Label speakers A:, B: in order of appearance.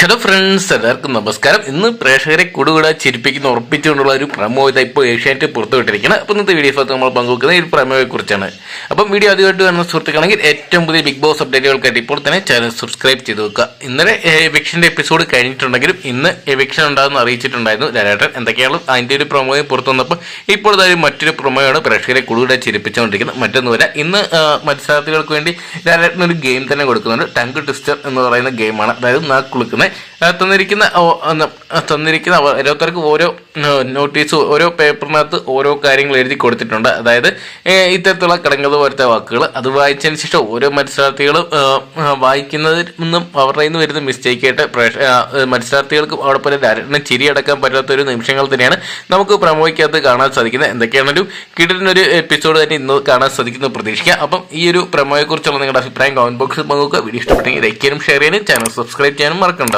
A: Hello friends എല്ലാവർക്കും നമസ്കാരം. ഇന്ന് പ്രേക്ഷകരെ കൂടുകൂടെ ചിരിപ്പിക്കുന്ന ഉറപ്പിച്ചുകൊണ്ടുള്ള ഒരു പ്രമോ ഇതാ ഇപ്പോൾ ഏഷ്യാനെറ്റ് പുറത്തുവിട്ടിരിക്കുന്നത് അപ്പോൾ ഇന്നത്തെ വീഡിയോസ് നമ്മൾ പങ്കുവെക്കുന്ന ഈ പ്രമോയെ കുറിച്ചാണ്. അപ്പം വീഡിയോ ആദ്യമായിട്ട് വരുന്ന സുഹൃത്തുക്കളാണെങ്കിൽ ഏറ്റവും പുതിയ ബിഗ് ബോസ് അപ്ഡേറ്റുകൾക്കായിട്ട് ഇപ്പോൾ തന്നെ ചാനൽ സബ്സ്ക്രൈബ് ചെയ്ത് വെക്കുക. ഇന്നലെ എവിക്ഷന്റെ എപ്പിസോഡ് കഴിഞ്ഞിട്ടുണ്ടെങ്കിലും ഇന്ന് എവിക്ഷൻ ഉണ്ടാകുന്ന അറിയിച്ചിട്ടുണ്ടായിരുന്നു ലാലേട്ടൻ. എന്തൊക്കെയാണ് അതിന്റെ ഒരു പ്രമോയെ പുറത്തു വന്നപ്പോൾ ഇപ്പോൾ ഇതായി മറ്റൊരു പ്രൊമോയാണ് പ്രേക്ഷകരെ കൂടുതൽ ചിരിപ്പിച്ചുകൊണ്ടിരിക്കുന്നത്. മറ്റൊന്നുമില്ല ഇന്ന് മത്സരാർത്ഥികൾക്ക് വേണ്ടി ലാലേട്ടൻ ഒരു ഗെയിം തന്നെ കൊടുക്കുന്നുണ്ട്. ടങ്ക് ട്വിസ്റ്റർ എന്ന് പറയുന്ന ഗെയിമാണ് അതായത് നാക്ക് കുളുക്കുന്നത് തന്നിരിക്കുന്ന തന്നിരിക്കുന്ന ഓരോരുത്തർക്കും ഓരോ നോട്ടീസ് ഓരോ പേപ്പറിനകത്ത് ഓരോ കാര്യങ്ങൾ എഴുതി കൊടുത്തിട്ടുണ്ട്. അതായത് ഇത്തരത്തിലുള്ള കിടങ്ങത് പോലത്തെ വാക്കുകൾ അത് വായിച്ചതിന് ശേഷം ഓരോ മത്സരാർത്ഥികളും വായിക്കുന്നതിൽ നിന്നും അവരുടെ നിന്ന് വരുന്ന മിസ്റ്റേക്കായിട്ട് മത്സരാർത്ഥികൾക്ക് അവിടെ പോലെ ധാരണ ചിരിയടക്കാൻ പറ്റാത്ത ഒരു നിമിഷങ്ങൾ തന്നെയാണ് നമുക്ക് പ്രമോയ്ക്കകത്ത് കാണാൻ സാധിക്കുന്നത്. എന്തൊക്കെയാണൊരു കിടലിനൊരു എപ്പിസോഡ് തന്നെ ഇന്ന് കാണാൻ സാധിക്കുന്ന പ്രതീക്ഷിക്കുക അപ്പം ഈ ഒരു പ്രമോയെക്കുറിച്ചുള്ള നിങ്ങളുടെ അഭിപ്രായം കമന്റ് ബോക്സിൽ പങ്കുവെക്കുക. വീഡിയോ ഇഷ്ടപ്പെട്ടെങ്കിൽ ലൈക്ക് ചെയ്യാനും ഷെയർ ചെയ്യാനും ചാനൽ സബ്സ്ക്രൈബ് ചെയ്യാനും മറക്കണ്ട.